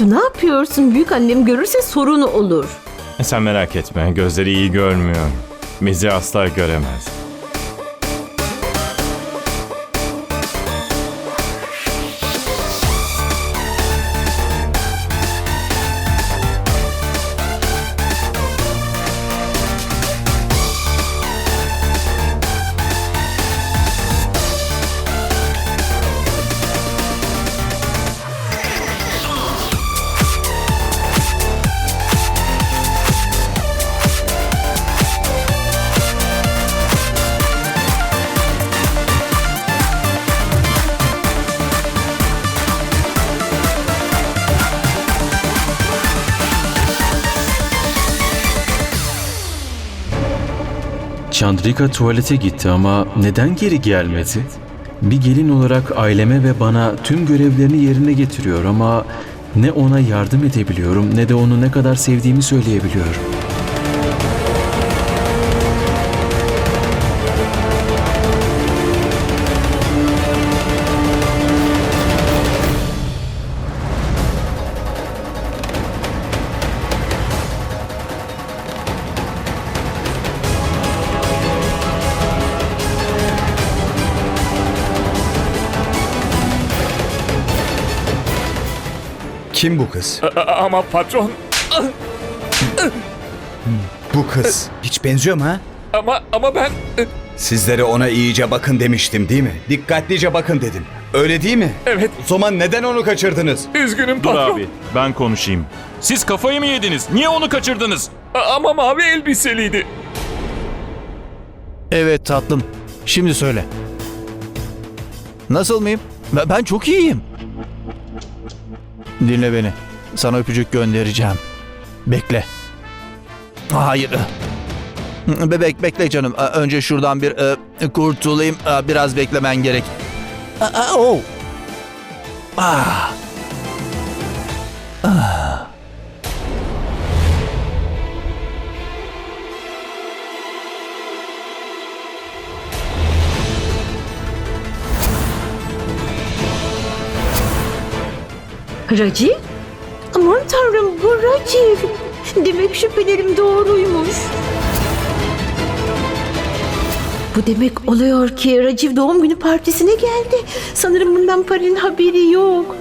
Paço ne yapıyorsun? Büyük annem görürse sorun olur. Sen merak etme, gözleri iyi görmüyor. Bizi asla göremez. Chandrika tuvalete gitti ama neden geri gelmedi? Bir gelin olarak aileme ve bana tüm görevlerini yerine getiriyor ama ne ona yardım edebiliyorum ne de onu ne kadar sevdiğimi söyleyebiliyorum. Kim bu kız? Ama patron, Bu kız. Hiç benziyor mu ha? ama ama ben... Sizlere ona iyice bakın demiştim değil mi? Dikkatlice bakın dedim. Öyle değil mi? Evet, O zaman neden onu kaçırdınız? üzgünüm Dur patron. abi, ben konuşayım. Siz kafayı mı yediniz? Niye onu kaçırdınız? Ama mavi elbiseliydi. Evet tatlım. Şimdi söyle. Nasıl mıyım? Ben, ben çok iyiyim. Dinle beni. Sana öpücük göndereceğim. Bekle. Hayır. Bebek bekle canım. Önce şuradan bir e, kurtulayım. Biraz beklemen gerek. Oh. Ah. Raciv? Aman tanrım bu Raciv. Demek şüphelerim doğruymuş. Bu demek oluyor ki Raciv doğum günü partisine geldi. Sanırım bundan Pari'nin haberi yok.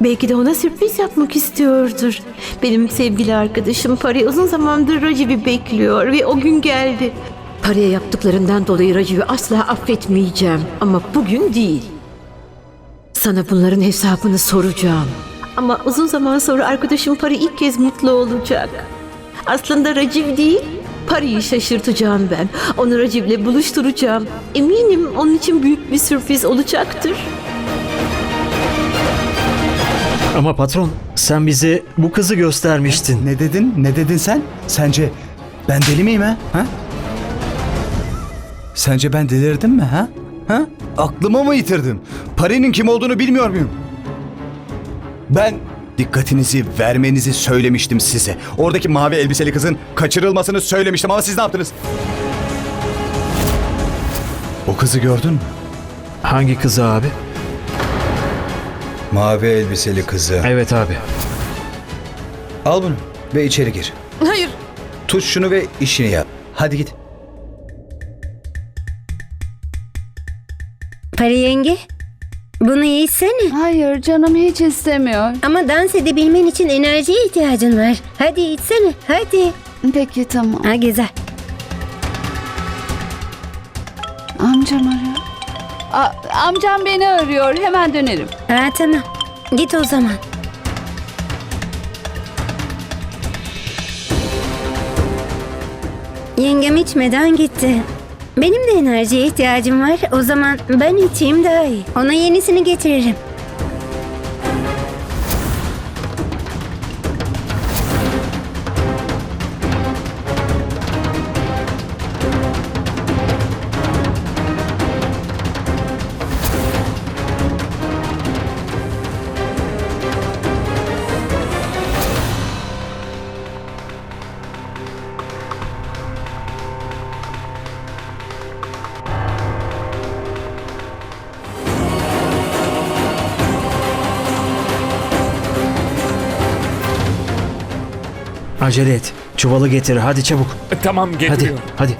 Belki de ona sürpriz yapmak istiyordur. Benim sevgili arkadaşım Pari uzun zamandır Raciv'i bekliyor ve o gün geldi. Pari'ye yaptıklarından dolayı Raciv'i asla affetmeyeceğim. Ama bugün değil. Sana bunların hesabını soracağım. Ama uzun zaman sonra arkadaşım Pari ilk kez mutlu olacak. Aslında Raciv değil, Pari'yi şaşırtacağım ben. Onu Raciv'le buluşturacağım. Eminim onun için büyük bir sürpriz olacaktır. Ama patron sen bize bu kızı göstermiştin. Ne dedin? Ne dedin sen? Sence ben deli miyim ha? ha? Sence ben delirdim mi ha? Ha? Aklımı mı yitirdim? Pari'nin kim olduğunu bilmiyor muyum? Ben dikkatinizi vermenizi söylemiştim size. Oradaki mavi elbiseli kızın kaçırılmasını söylemiştim ama siz ne yaptınız? O kızı gördün mü? Hangi kızı abi? Mavi elbiseli kızı. Evet abi. Al bunu ve içeri gir. Hayır. Tut şunu ve işini yap. Hadi git. Pari yenge, bunu içsene. Hayır canım hiç istemiyor. Ama dans edebilmen için enerjiye ihtiyacın var. Hadi içsene, hadi. Peki tamam. Ha güzel. Amcam arıyor. A- amcam beni arıyor. Hemen dönerim. Ha tamam. Git o zaman. Yengem içmeden gitti. Benim de enerjiye ihtiyacım var. O zaman ben içeyim daha iyi. Ona yenisini getiririm. Acele et. Çuvalı getir. Hadi çabuk. Tamam Hadi. getiriyorum. Hadi.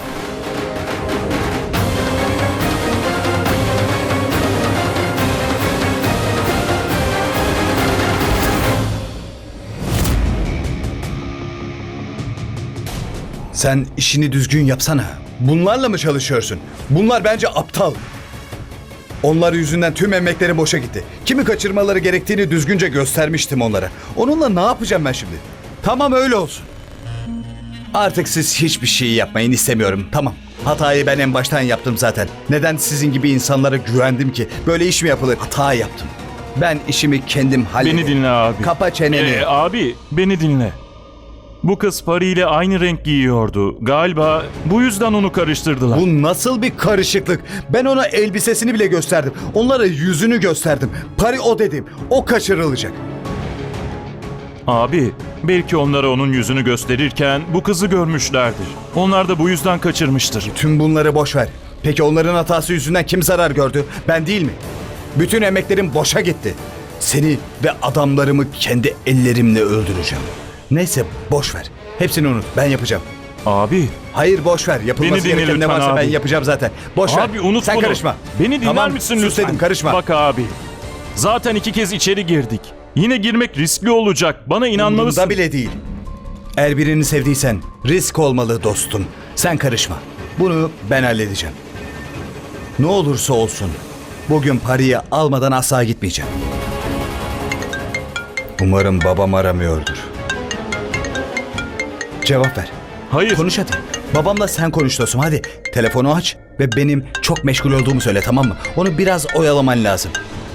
Sen işini düzgün yapsana. Bunlarla mı çalışıyorsun? Bunlar bence aptal. Onlar yüzünden tüm emekleri boşa gitti. Kimi kaçırmaları gerektiğini düzgünce göstermiştim onlara. Onunla ne yapacağım ben şimdi? Tamam öyle olsun. Artık siz hiçbir şey yapmayın istemiyorum. Tamam. Hatayı ben en baştan yaptım zaten. Neden sizin gibi insanlara güvendim ki? Böyle iş mi yapılır? Hata yaptım. Ben işimi kendim hallederim. Beni dinle abi. Kapa çeneni. Ee, abi beni dinle. Bu kız Pari ile aynı renk giyiyordu. Galiba bu yüzden onu karıştırdılar. Bu nasıl bir karışıklık? Ben ona elbisesini bile gösterdim. Onlara yüzünü gösterdim. Pari o dedim. O kaçırılacak. Abi belki onlara onun yüzünü gösterirken bu kızı görmüşlerdir. Onlar da bu yüzden kaçırmıştır. Tüm bunları boş ver. Peki onların hatası yüzünden kim zarar gördü? Ben değil mi? Bütün emeklerim boşa gitti. Seni ve adamlarımı kendi ellerimle öldüreceğim. Neyse boş ver. Hepsini unut. Ben yapacağım. Abi, Hayır boş ver. Yapılması Beni dinle gereken ne lütfen varsa ben abi. yapacağım zaten. Boş ver. abi unut Sen bunu. karışma. Beni dinler Tamam, misin sus lütfen? dedim, karışma. Bak abi. Zaten iki kez içeri girdik. Yine girmek riskli olacak. Bana inanmalısın. Umurumda bile değil. Eğer birini sevdiysen risk olmalı dostum. Sen karışma. Bunu ben halledeceğim. Ne olursa olsun bugün parayı almadan asla gitmeyeceğim. Umarım babam aramıyordur. Cevap ver. Hayır. Konuş hadi. Babamla sen konuş dostum hadi. Telefonu aç ve benim çok meşgul olduğumu söyle tamam mı? Onu biraz oyalaman lazım.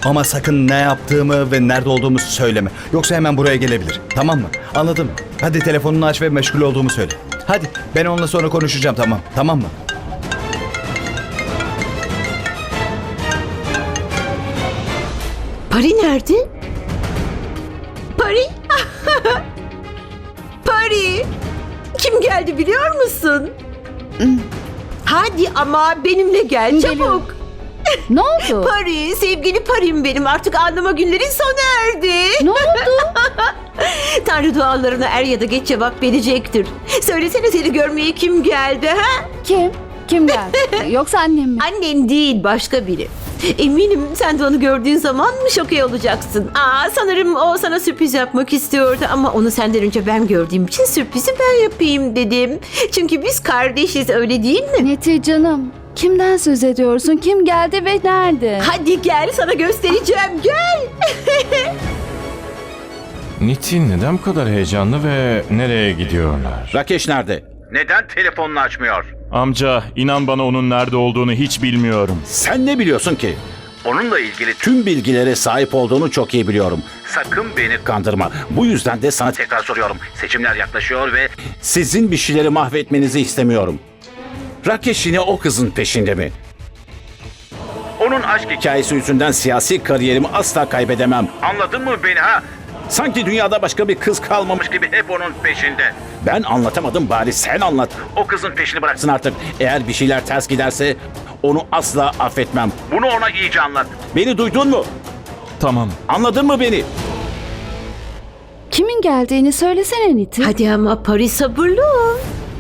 Ama sakın ne yaptığımı ve nerede olduğumu söyleme. Yoksa hemen buraya gelebilir. Tamam mı? Anladın mı? Hadi telefonunu aç ve meşgul olduğumu söyle. Hadi ben onunla sonra konuşacağım tamam. Tamam mı? Pari nerede? Pari? Pari! Kim geldi biliyor musun? Hadi ama benimle gel Geliyorum. Ne oldu? Pari, sevgili Parim benim. Artık anlama günlerin sona erdi. ne oldu? Tanrı dualarına er ya da geç cevap verecektir. Söylesene seni görmeye kim geldi ha? Kim? Kim geldi? Yoksa annem mi? Annen değil başka biri. Eminim sen de onu gördüğün zaman mı şoke olacaksın? Aa sanırım o sana sürpriz yapmak istiyordu ama onu senden önce ben gördüğüm için sürprizi ben yapayım dedim. Çünkü biz kardeşiz öyle değil mi? Neti canım. Kimden söz ediyorsun? Kim geldi ve nerede? Hadi gel sana göstereceğim gel. Nitin neden bu kadar heyecanlı ve nereye gidiyorlar? Rakeş nerede? Neden telefonunu açmıyor? Amca inan bana onun nerede olduğunu hiç bilmiyorum. Sen ne biliyorsun ki? Onunla ilgili tüm bilgilere sahip olduğunu çok iyi biliyorum. Sakın beni kandırma. Bu yüzden de sana tekrar soruyorum. Seçimler yaklaşıyor ve sizin bir şeyleri mahvetmenizi istemiyorum. Rakeş yine o kızın peşinde mi? Onun aşk hikayesi yüzünden siyasi kariyerimi asla kaybedemem. Anladın mı beni ha? Sanki dünyada başka bir kız kalmamış gibi hep onun peşinde. Ben anlatamadım bari sen anlat. O kızın peşini bıraksın artık. Eğer bir şeyler ters giderse onu asla affetmem. Bunu ona iyice anlat. Beni duydun mu? Tamam. Anladın mı beni? Kimin geldiğini söylesene Niti. Hadi ama Pari sabırlı ol.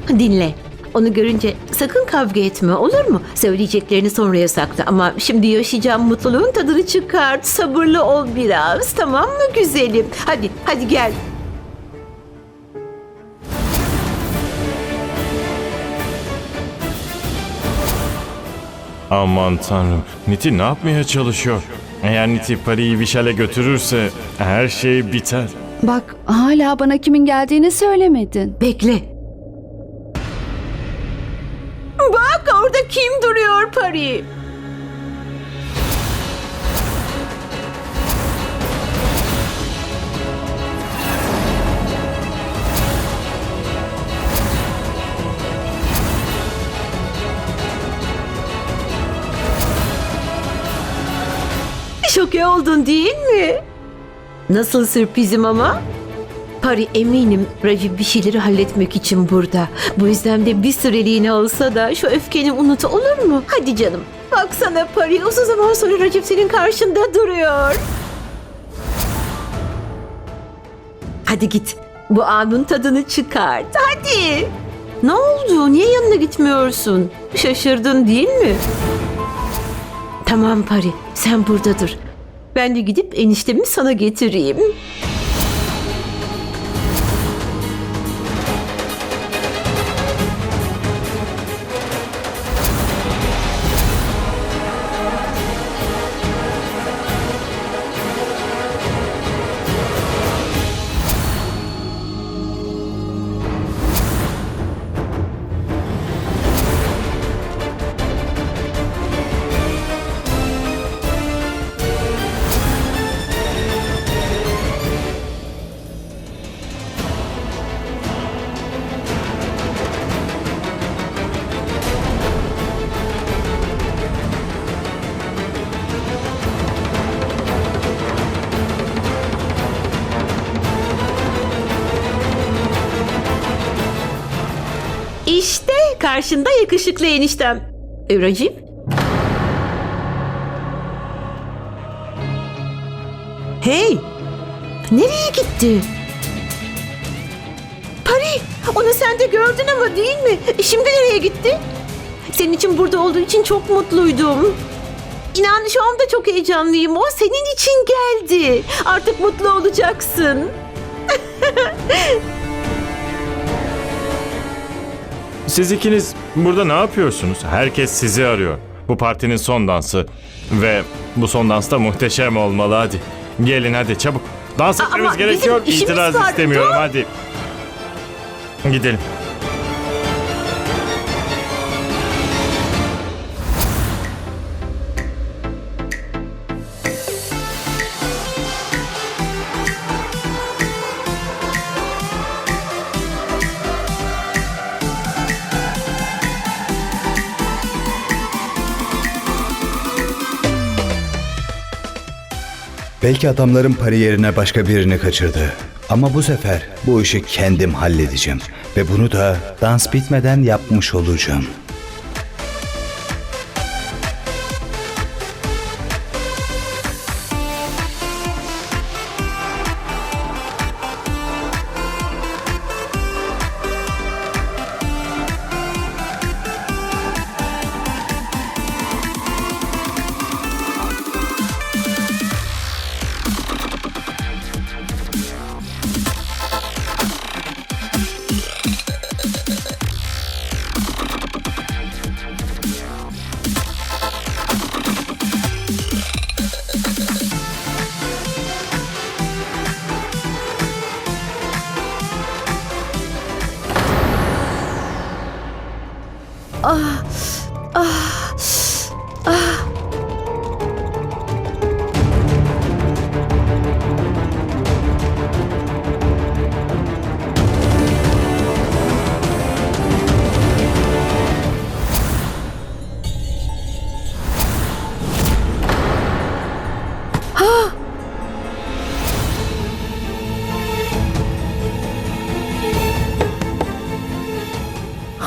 Dinle. Onu görünce sakın kavga etme olur mu? Söyleyeceklerini sonraya sakla ama şimdi yaşayacağım mutluluğun tadını çıkart. Sabırlı ol biraz tamam mı güzelim? Hadi hadi gel. Aman tanrım. Niti ne yapmaya çalışıyor? Eğer Niti Pari'yi Vişal'e götürürse her şey biter. Bak hala bana kimin geldiğini söylemedin. Bekle. Kim duruyor Pari? Şoke oldun değil mi? Nasıl sürprizim ama? Pari eminim Ravi bir şeyleri halletmek için burada. Bu yüzden de bir süreliğine olsa da şu öfkeni unut olur mu? Hadi canım. Baksana Pari uzun zaman sonra Racip senin karşında duruyor. Hadi git. Bu anın tadını çıkart. Hadi. Ne oldu? Niye yanına gitmiyorsun? Şaşırdın değil mi? Tamam Pari, sen burada dur. Ben de gidip eniştemi sana getireyim. Karşında yakışıklı eniştem. E, Racim? Hey! Nereye gitti? Pari! Onu sen de gördün ama değil mi? E, Şimdi nereye gitti? Senin için burada olduğu için çok mutluydum. İnan şu anda çok heyecanlıyım. O senin için geldi. Artık mutlu olacaksın. Siz ikiniz burada ne yapıyorsunuz? Herkes sizi arıyor. Bu partinin son dansı. Ve bu son dans da muhteşem olmalı hadi. Gelin hadi çabuk. Dans etmemiz bizim gerekiyor. işimiz İtiraz var. istemiyorum Dur. hadi. Gidelim. Belki adamların parı yerine başka birini kaçırdı. Ama bu sefer bu işi kendim halledeceğim. Ve bunu da dans bitmeden yapmış olacağım.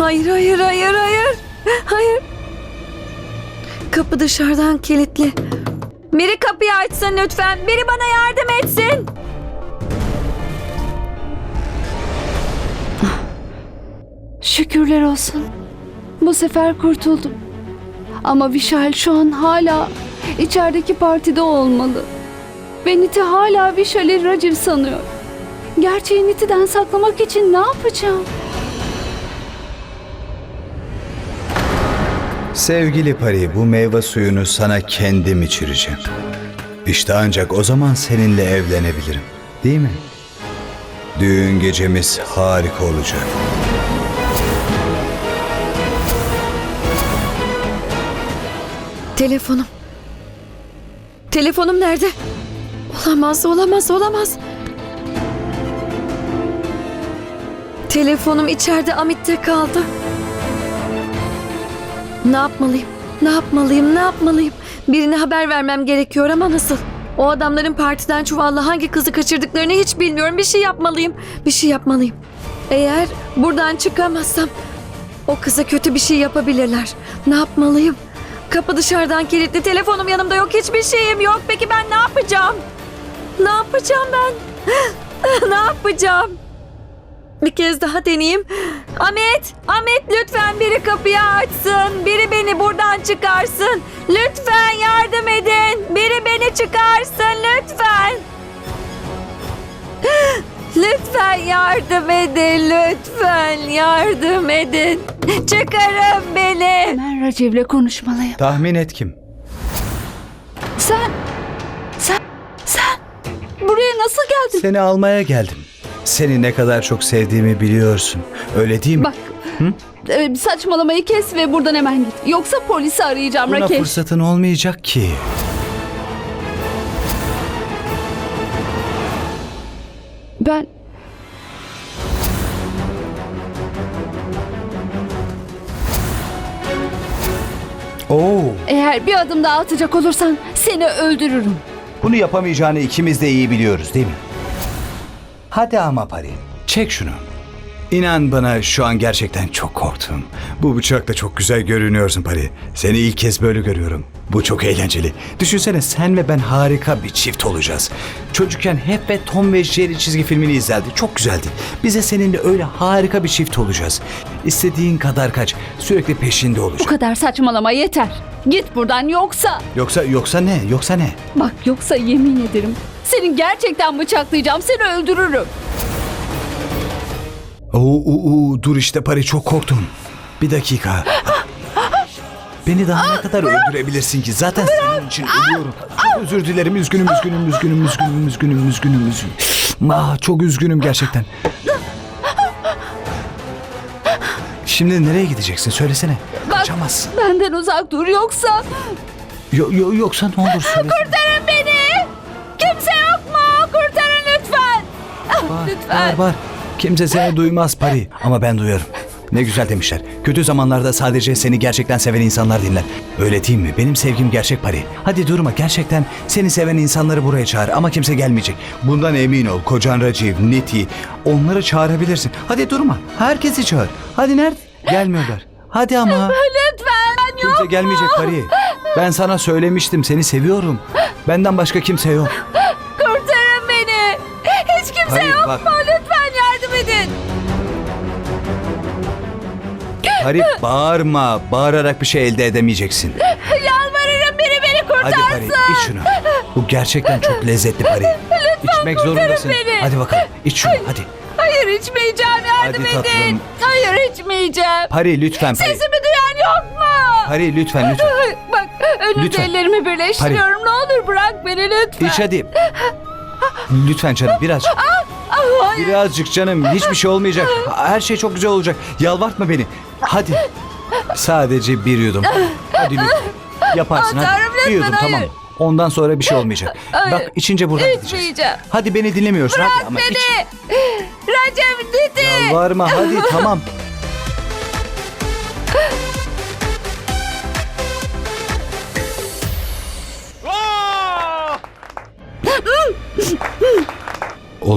Hayır, hayır, hayır, hayır. Dışarıdan kilitli. Biri kapıyı açsın lütfen. Biri bana yardım etsin. Şükürler olsun. Bu sefer kurtuldum. Ama Vişal şu an hala içerideki partide olmalı. Ve Niti hala Vişal'i Raciv sanıyor. Gerçeği Niti'den saklamak için ne yapacağım? Sevgili Pari, bu meyve suyunu sana kendim içireceğim. İşte ancak o zaman seninle evlenebilirim. Değil mi? Düğün gecemiz harika olacak. Telefonum. Telefonum nerede? Olamaz, olamaz, olamaz. Telefonum içeride Amit'te kaldı. Ne yapmalıyım? Ne yapmalıyım? Ne yapmalıyım? Birine haber vermem gerekiyor ama nasıl? O adamların partiden çuvalla hangi kızı kaçırdıklarını hiç bilmiyorum. Bir şey yapmalıyım. Bir şey yapmalıyım. Eğer buradan çıkamazsam o kıza kötü bir şey yapabilirler. Ne yapmalıyım? Kapı dışarıdan kilitli, telefonum yanımda yok, hiçbir şeyim yok. Peki ben ne yapacağım? Ne yapacağım ben? ne yapacağım? Bir kez daha deneyeyim. Ahmet, Ahmet lütfen biri kapıyı açsın. Biri beni buradan çıkarsın. Lütfen yardım edin. Biri beni çıkarsın lütfen. Lütfen yardım edin. Lütfen yardım edin. Çıkarın beni. Hemen Raciv'le konuşmalıyım. Tahmin et kim? Sen, sen, sen buraya nasıl geldin? Seni almaya geldim. Seni ne kadar çok sevdiğimi biliyorsun. Öyle değil mi? Bak, e, saçmalamayı kes ve buradan hemen git. Yoksa polisi arayacağım Buna Rakesh. fırsatın olmayacak ki. Ben Oo, eğer bir adım daha atacak olursan seni öldürürüm. bunu yapamayacağını ikimiz de iyi biliyoruz değil mi? Hadi ama Pari, çek şunu. İnan bana şu an gerçekten çok korktum. Bu bıçakla çok güzel görünüyorsun Pari. Seni ilk kez böyle görüyorum. Bu çok eğlenceli. Düşünsene sen ve ben harika bir çift olacağız. Çocukken hep ve Tom ve Jerry çizgi filmini izlerdik. Çok güzeldi. Bize seninle öyle harika bir çift olacağız. İstediğin kadar kaç. Sürekli peşinde Bu olacağım. kadar saçmalama yeter. Git buradan yoksa... Yoksa yoksa ne? Yoksa ne? Bak yoksa yemin ederim. Seni gerçekten bıçaklayacağım. Seni öldürürüm. Oo, oo, oo, dur işte Pari çok korktum. Bir dakika. Beni daha ne kadar öldürebilirsin ki? Zaten senin için ölüyorum. Çok özür dilerim. Üzgünüm, üzgünüm, üzgünüm, üzgünüm, üzgünüm, üzgünüm, üzgünüm. Ah, çok üzgünüm gerçekten. Şimdi nereye gideceksin? Söylesene. Bak Kaçamazsın. benden uzak dur yoksa... Yo, yo, yoksa ne olur söylesene. Kurtarın beni! Var, lütfen. var, var. Kimse seni duymaz Pari ama ben duyarım. Ne güzel demişler. Kötü zamanlarda sadece seni gerçekten seven insanlar dinler. Öyle değil mi? Benim sevgim gerçek Pari. Hadi durma gerçekten seni seven insanları buraya çağır ama kimse gelmeyecek. Bundan emin ol. Kocan Raciv, Niti onları çağırabilirsin. Hadi durma. Herkesi çağır. Hadi nerede? Gelmiyorlar. Hadi ama. Lütfen! Yok Kimse gelmeyecek Pari. Ben sana söylemiştim seni seviyorum. Benden başka kimse yok. Bak. mu? Lütfen yardım edin! Pari bağırma. Bağırarak bir şey elde edemeyeceksin. Yalvarırım biri beni kurtarsın! Hadi Pari iç şunu. Bu gerçekten çok lezzetli Pari. İçmek zorundasın. beni. Hadi bakalım iç şunu hadi. Hayır içmeyeceğim yardım Hadi edin! Hayır içmeyeceğim! Pari lütfen Pari. Sesimi duyan yok mu? Pari lütfen lütfen. Bak önümde Lütfen. ellerimi birleştiriyorum. Ne olur bırak beni lütfen. İç hadi. Lütfen canım biraz. Hayır. Birazcık canım hiçbir şey olmayacak. Her şey çok güzel olacak. Yalvartma beni. Hadi. Sadece bir yudum. Hadi lütfen. Yaparsın hadi. Bir lütfen, yudum tamam. Ondan sonra bir şey olmayacak. Hayır. Bak içince buradan gideceğiz. İçmeyeceğim. Hadi beni dinlemiyorsun hadi Bırak ama iç. beni. Recep Didi. Yalvarma hadi tamam.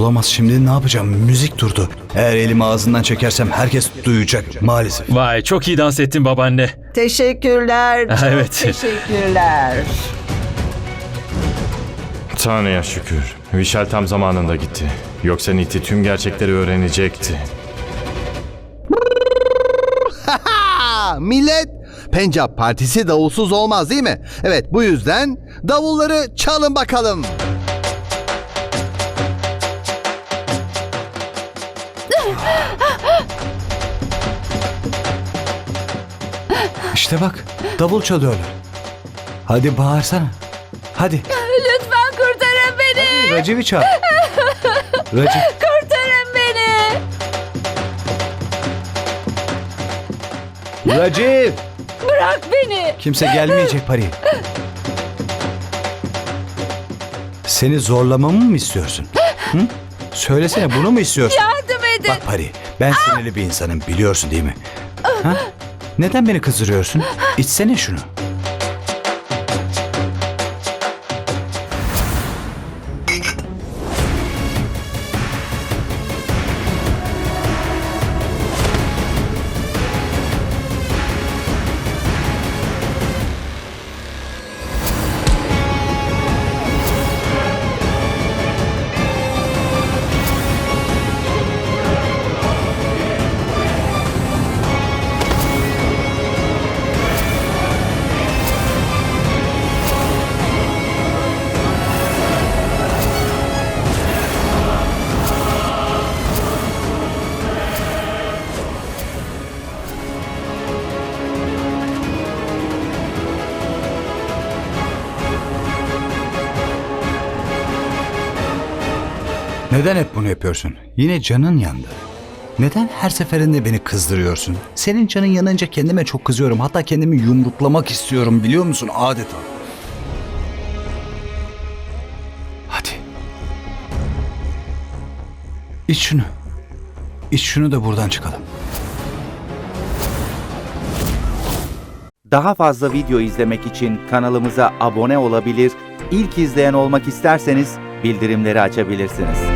Olamaz şimdi ne yapacağım? Müzik durdu. Eğer elimi ağzından çekersem herkes duyacak maalesef. Vay çok iyi dans ettin babaanne. Teşekkürler. çok Evet. Teşekkürler. Tanrı'ya şükür. Vişal tam zamanında gitti. Yoksa Niti tüm gerçekleri öğrenecekti. Millet Pencap Partisi davulsuz olmaz değil mi? Evet bu yüzden davulları çalın bakalım. İşte bak davul çalıyorlar. Hadi bağırsana. Hadi. Lütfen kurtarın beni. Raciv'i çağır. Raciv. Kurtarın beni. Raciv. Bırak beni. Kimse gelmeyecek Pari. Seni zorlamamı mı istiyorsun? Hı? Söylesene bunu mu istiyorsun? Yardım edin. Bak Pari, ben sinirli bir insanım biliyorsun değil mi? Ha? Neden beni kızdırıyorsun? İçsene şunu. Neden hep bunu yapıyorsun? Yine canın yandı. Neden her seferinde beni kızdırıyorsun? Senin canın yanınca kendime çok kızıyorum. Hatta kendimi yumruklamak istiyorum biliyor musun adeta. Hadi. İç şunu. İç şunu da buradan çıkalım. Daha fazla video izlemek için kanalımıza abone olabilir, ilk izleyen olmak isterseniz bildirimleri açabilirsiniz.